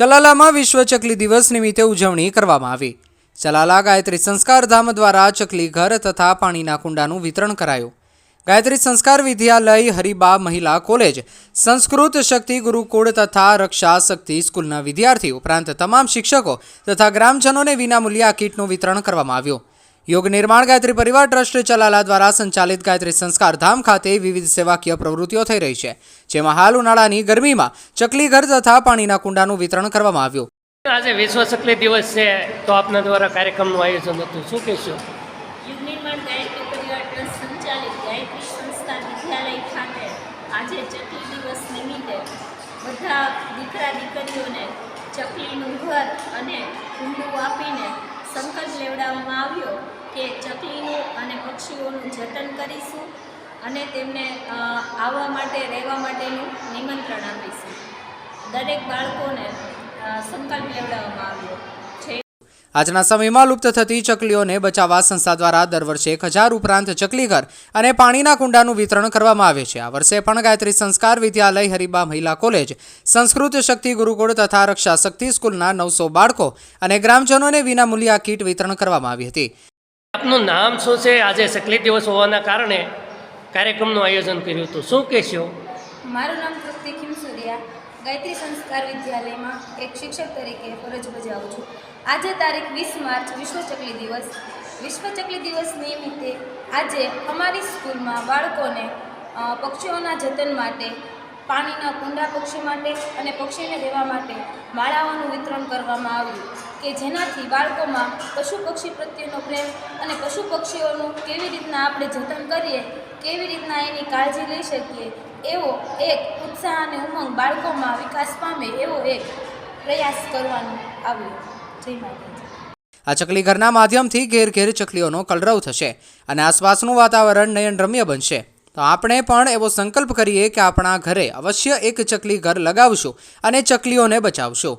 ચલાલામાં વિશ્વ ચકલી દિવસ નિમિત્તે ઉજવણી કરવામાં આવી. ચલાલા ગાયત્રી સંસ્કાર ધામ દ્વારા ચકલી ઘર તથા પાણીના કુંડાનું વિતરણ કરાયું. ગાયત્રી સંસ્કાર વિદ્યાલય હરિબા મહિલા કોલેજ, સંસ્કૃત શક્તિ ગુરુકુળ તથા રક્ષા શક્તિ સ્કૂલના વિદ્યાર્થી ઉપરાંત તમામ શિક્ષકો તથા ગ્રામજનોને વિનામૂલ્યે આ કીટનું વિતરણ કરવામાં આવ્યું. યોગ નિર્માણ ગાયત્રી પરિવાર ટ્રસ્ટ ચલાલા દ્વારા સંચાલિત ગાયત્રી સંસ્કાર ધામ ખાતે વિવિધ સેવાકીય પ્રવૃત્તિઓ થઈ રહી છે જેમાં હાલ ઉનાળાની ગરમીમાં ચકલી ઘર તથા પાણીના કુંડાનું વિતરણ કરવામાં આવ્યું. આજે વિશ્વ ચકલી દિવસ છે તો આપના દ્વારા કાર્યક્રમનું આયોજન હતું. શું કહેશો? યુગ નિર્માણ ગાયત્રી પરિવાર ટ્રસ્ટ સંચાલિત ગાયત્રી સંસ્થા વિદ્યાલય ખાતે આજે ચકલી દિવસ નિમિત્તે બધા દીકરા દીકરીઓને ચકલીનું ઘર અને કુંડું આપીને સંકલ્પ લેવડાવવામાં આવ્યો. કે ચકલીનું અને પક્ષીઓનું જતન કરીશું અને તેમને આવવા માટે, રહેવા માટેનું નિમંત્રણ આપીશું. દરેક બાળકોને સંકલ્પ લેવડાવવામાં આવ્યો. આજના સમયમાં લુપ્ત થતી ચકલીઓને બચાવવા સંસ્થા દ્વારા દર વર્ષે એક હજાર ઉપરાંત ચકલીઘર અને પાણીના કુંડાનું વિતરણ કરવામાં આવે છે. આ વર્ષે પણ ગાયત્રી સંસ્કાર વિદ્યાલય હરિબા મહિલા કોલેજ, સંસ્કૃત શક્તિ ગુરુકુળ તથા રક્ષા શક્તિ સ્કૂલના નવસો બાળકો અને ગ્રામજનોને વિનામૂલ્યે આ કીટ વિતરણ કરવામાં આવી હતી. આપનું નામ શું છે? આજે સકલી દિવસ હોવાના કારણે કાર્યક્રમનું આયોજન કર્યું હતું. શું કહેશો? મારું નામ તૃપ્તિ ખીમસુરિયા. ગાયત્રી સંસ્કાર વિદ્યાલયમાં એક શિક્ષક તરીકે ફરજ બજાવું છું. આજે તારીખ વીસ માર્ચ વિશ્વ ચકલી દિવસ. વિશ્વ ચકલી દિવસ નિમિત્તે આજે અમારી સ્કૂલમાં બાળકોને પક્ષીઓના જતન માટે પાણીના કુંડા પક્ષી માટે અને પક્ષીને રહેવા માટે માળાઓનું વિતરણ કરવામાં આવ્યું કે જેનાથી બાળકોમાં પશુ પક્ષી પ્રત્યેનો પ્રેમ અને પશુ પક્ષીઓનું કેવી રીતના આપણે જતન કરીએ, કેવી રીતના એની કાળજી લઈ શકીએ, એવો એક ઉત્સાહ અને ઉમંગ બાળકોમાં વિકાસ પામે એવો એક પ્રયાસ કરવાનો આવ્યો. જય માતાજી. આ ચકલી ઘરના માધ્યમથી ઘેર ઘેર ચકલીઓનો કલરવ થશે અને આસપાસનું વાતાવરણ નયનરમ્ય બનશે. તો આપણે પણ એવો સંકલ્પ કરીએ કે આપણા ઘરે અવશ્ય એક ચકલી ઘર લગાવશો અને ચકલીઓને બચાવશો.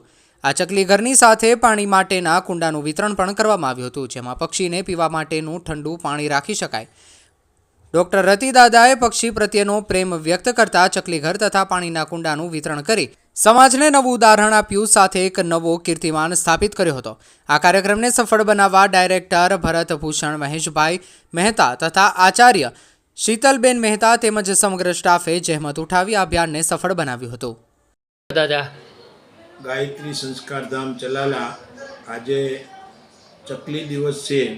આ ચકલી ઘરની સાથે પાણી માટેના કુંડાનું વિતરણ પણ કરવામાં આવ્યું હતું, જેમાં પક્ષીને પીવા માટેનું ઠંડુ પાણી રાખી શકાય. ડોક્ટર રતિદાદાએ પક્ષી પ્રત્યેનો પ્રેમ વ્યક્ત કરતા ચકલીઘર તથા પાણીના કુંડાનું વિતરણ કરી સમાજને નવું ઉદાહરણ આપ્યું, સાથે એક નવો કીર્તિમાન સ્થાપિત કર્યો હતો. આ કાર્યક્રમને સફળ બનાવવા ડાયરેક્ટર ભરત ભૂષણ મહેશભાઈ મહેતા તથા આચાર્ય શીતલબેન મહેતા તેમજ સમગ્ર સ્ટાફે જહેમત ઉઠાવી આ અભિયાનને સફળ બનાવ્યું હતું. દાદા. ગાયત્રી સંસ્કાર ધામ ચલાલા આજે ચકલી દિવસ છે.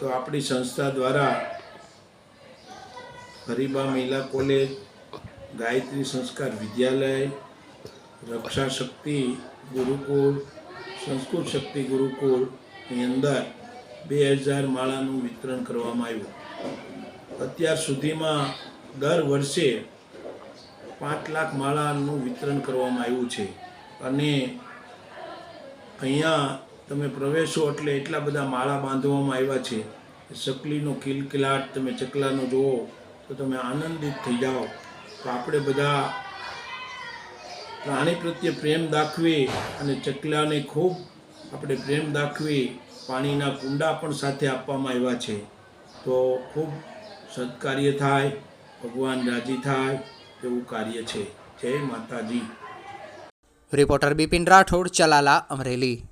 તો આપણી સંસ્થા દ્વારા હરિબા મહિલા કોલેજ ગાયત્રી સંસ્કાર વિદ્યાલય રક્ષા શક્તિ ગુરુકુળ સંસ્કૃત શક્તિ ગુરુકુળની અંદર બે હજાર માળાનું વિતરણ કરવામાં આવ્યું. અત્યાર સુધીમાં દર વર્ષે પાંચ લાખ માળાનું વિતરણ કરવામાં આવ્યું છે. અને અહીંયા તમે પ્રવેશો એટલે એટલા બધા માળા બાંધવામાં આવ્યા છે. ચકલીનો કિલકિલાટ તમે ચકલાનો જુઓ, તો તમે આનંદિત થઈ જાઓ. તો આપણે બધા પ્રાણી પ્રત્યે પ્રેમ દાખવી અને ચકલાને ખૂબ આપણે પ્રેમ દાખવી પાણીના કુંડા પણ સાથે આપવામાં આવ્યા છે. તો ખૂબ સત્કાર્ય થાય, ભગવાન રાજી થાય એવું કાર્ય છે. જય માતાજી. રિપોર્ટર બિપિન રાઠોડ, ચલાલા અમરેલી.